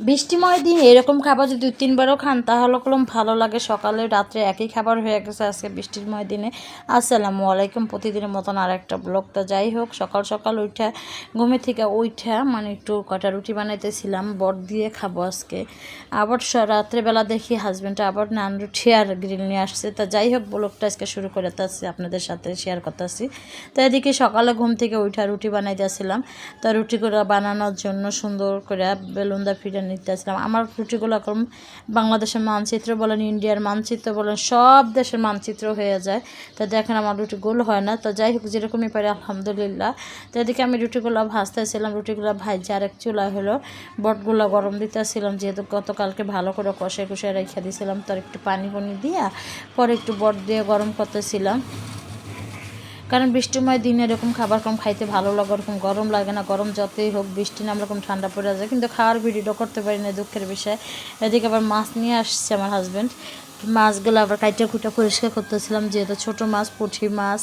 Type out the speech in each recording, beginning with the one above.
বৃষ্টিময় দিন, এরকম খাবার যদি দু তিনবারও খান, তাহলে কলম ভালো লাগে। সকালে রাত্রে একই খাবার হয়ে গেছে আজকে বৃষ্টিময় দিনে। আসসালামু আলাইকুম। প্রতিদিনের মতন আর একটা ব্লগটা যাই হোক, সকাল সকাল উঠা ঘুমে থেকে উঠা মানে একটু কটা রুটি বানাইতেছিলাম বট দিয়ে খাব আজকে। আবার রাত্রেবেলা দেখি হাজব্যান্ডটা আবার নান রুটি আর গ্রিল নিয়ে আসছে। তা যাই হোক, ব্লগটা আজকে শুরু করে তাছি আপনাদের সাথে শেয়ার করতেছি। তো এদিকে সকালে ঘুম থেকে উঠা রুটি বানাইতেছিলাম। তা রুটিগুলো বানানোর জন্য সুন্দর করে বেলুনদা ফিরে নিতে আসলাম আমার রুটিগুলো এখন বাংলাদেশের মানচিত্র বলেন, ইন্ডিয়ার মানচিত্র বলেন, সব দেশের মানচিত্র হয়ে যায়। তো দেখেন আমার রুটি গোল হয় না। তো যাই হোক, যেরকমই পারি, আলহামদুলিল্লাহ। তো এদিকে আমি রুটিগুলো ভাজতেছিলাম। রুটিগুলো ভাজছে আরেক চুলা হলো বটগুলো গরম দিতেছিলাম। যেহেতু গতকালকে ভালো করে কষে কষে রেখে দিয়েছিলাম তার একটু পানি পানি দিয়া পরে একটু বট দিয়ে গরম করতেছিলাম। কারণ বৃষ্টিময় দিনে এরকম খাবার কম খাইতে ভালো লাগে, ওরকম গরম লাগে না, গরম যতই হোক, বৃষ্টি না এরকম ঠান্ডা পড়ে যায়। কিন্তু খাওয়ার ভিডিওটা করতে পারি না দুঃখের বিষয়। এদিকে আবার মাছ নিয়ে আসছে আমার হাজব্যান্ড মাছগুলো আবার কাইটা কুটা পরিষ্কার করতেছিলাম, যেহেতু ছোটো মাছ, পুঁটি মাছ,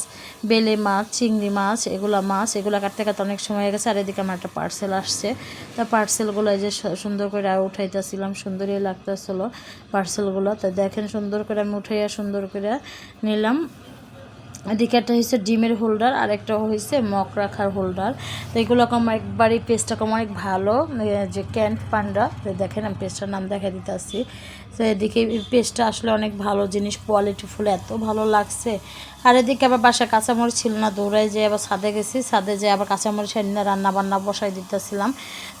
বেলে মাছ, চিংড়ি মাছ, এগুলো মাছ, এগুলো কাটতে কাটতে অনেক সময় হয়ে গেছে। আর এদিকে আমার একটা পার্সেল আসছে। তা পার্সেলগুলো যে সুন্দর করে উঠাইতেছিলাম, সুন্দরই লাগতেছিল পার্সেলগুলো তা দেখেন সুন্দর করে আমি উঠাইয়া সুন্দর করে নিলাম। এদিকে একটা হয়েছে ডিমের হোল্ডার আর একটা হয়েছে মগ রাখার হোল্ডার। তো এগুলো কম একবারই পেস্টটা কম অনেক ভালো যে ক্যান্ট পান্ডা দেখেন আমি পেস্টটার নাম দেখা দিতে আসছি তো এদিকে পেস্টটা আসলে অনেক ভালো জিনিস কোয়ালিটি ফুল এত ভালো লাগছে। আর এদিকে আবার বাসায় কাঁচামরিচ ছিল না, দৌড়ায় যে আবার ছাদে গেছি, ছাদে যে আবার কাঁচামরিচ এনে রান্না বান্না বসাই দিতেছিলাম।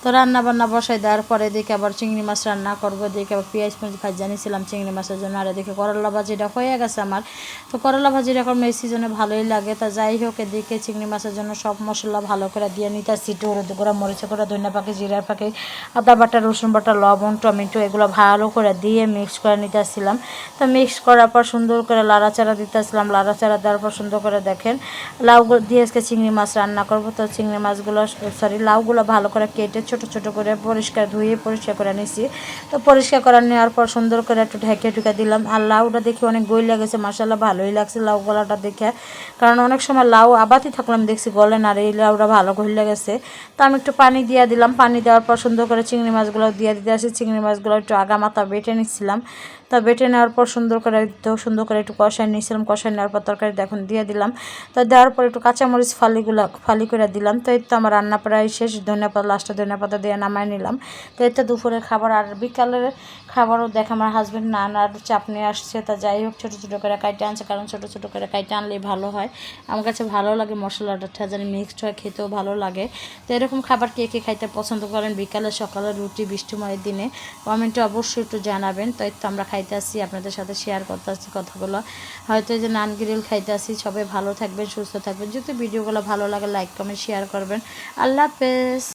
তো রান্না বান্না বসাই দেওয়ার পরে এদিকে আবার চিংড়ি মাছ রান্না করব, এদিকে আবার পেঁয়াজ মরিচ ভাজি জানিয়েছিলাম চিংড়ি মাছের জন্য। আর এদিকে করলা ভাজিটা হয়ে গেছে আমার। তো করলা ভাজিটা এখন এই সিজনে ভালোই লাগে। তা যাই হোক, এদিকে চিংড়ি মাছের জন্য সব মশলা ভালো করে দিয়ে নিতেছি হলুদ গুঁড়া, মরিচা করে ধনিয়া পাখি জিরা পাখি আদা বাটা, রসুন বাটা, লবণ, টমেটো এগুলো ভালো করে দিয়ে মিক্স করে নিতেছিলাম তো মিক্স করার পর সুন্দর করে লাড়াচাড়া দিতেছিলাম লাড়াচাড়া দেওয়ার পর সুন্দর করে দেখেন লাউগুলো দিয়ে আজকে চিংড়ি মাছ রান্না করব। তো চিংড়ি মাছগুলো সরি লাউগুলো ভালো করে কেটে ছোট ছোট করে পরিষ্কার ধুয়ে পরিষ্কার করে নিছি। তো পরিষ্কার করে নেওয়ার পর সুন্দর করে একটু ঢেকে ঢুকে দিলাম। আর লাউটা দেখে অনেক গই লেগেছে মাসাল্লাহ ভালোই লাগছে লাউ গলাটা দেখে। কারণ অনেক সময় লাউ আবাতি থাকলাম, দেখছি গলে না এই লাউটা ভালো গই লেগেছে তো আমি একটু পানি দিয়ে দিলাম। পানি দেওয়ার পর সুন্দর করে চিংড়ি মাছগুলো দিয়ে দিতে আসি। চিংড়ি মাছগুলো একটু আগা মাথা বেটে নিচ্ছিলাম। তা বেটে নেওয়ার পর সুন্দর করে তো সুন্দর করে একটু কষাই নিয়েছিলাম। কষাই নেওয়ার পর তরকারি দেখুন দিয়ে দিলাম। তো দেওয়ার পর একটু কাঁচামরিচ ফালিগুলো ফালি করে দিলাম। তো এই তো আমার রান্না প্রায় শেষ। ধনিয়া পাতা লাস্টে ধনিয়া পাতা দিয়ে নামাই নিলাম। তো এই তো দুপুরের খাবার। আর বিকালের খাবারও দেখে আমার হাজব্যান্ড নান আর চাপনি আসছে। তা যাই হোক, ছোটো ছোটো করে কাইটে আনছে। কারণ ছোটো ছোটো করে কাইটে আনলেই ভালো হয়। আমার কাছে ভালো লাগে মশলাটা জানি মিক্সড হয়, খেতেও ভালো লাগে। তো এরকম খাবার কে কে খাইতে পছন্দ করেন? বিকালে, সকালে, রুটি বৃষ্টিময় দিনে কমেন্টে অবশ্যই একটু জানাবেন। তো তো আমরা খাইতে আসি আপনাদের সাথে শেয়ার করতে আসছি কথাগুলো। হয়তো এই যে নান গ্রিল খাইতে আসি সবাই ভালো থাকবেন, সুস্থ থাকবেন। যদি ভিডিওগুলো ভালো লাগে লাইক কমেন্ট শেয়ার করবেন। আল্লাহ হাফেজ।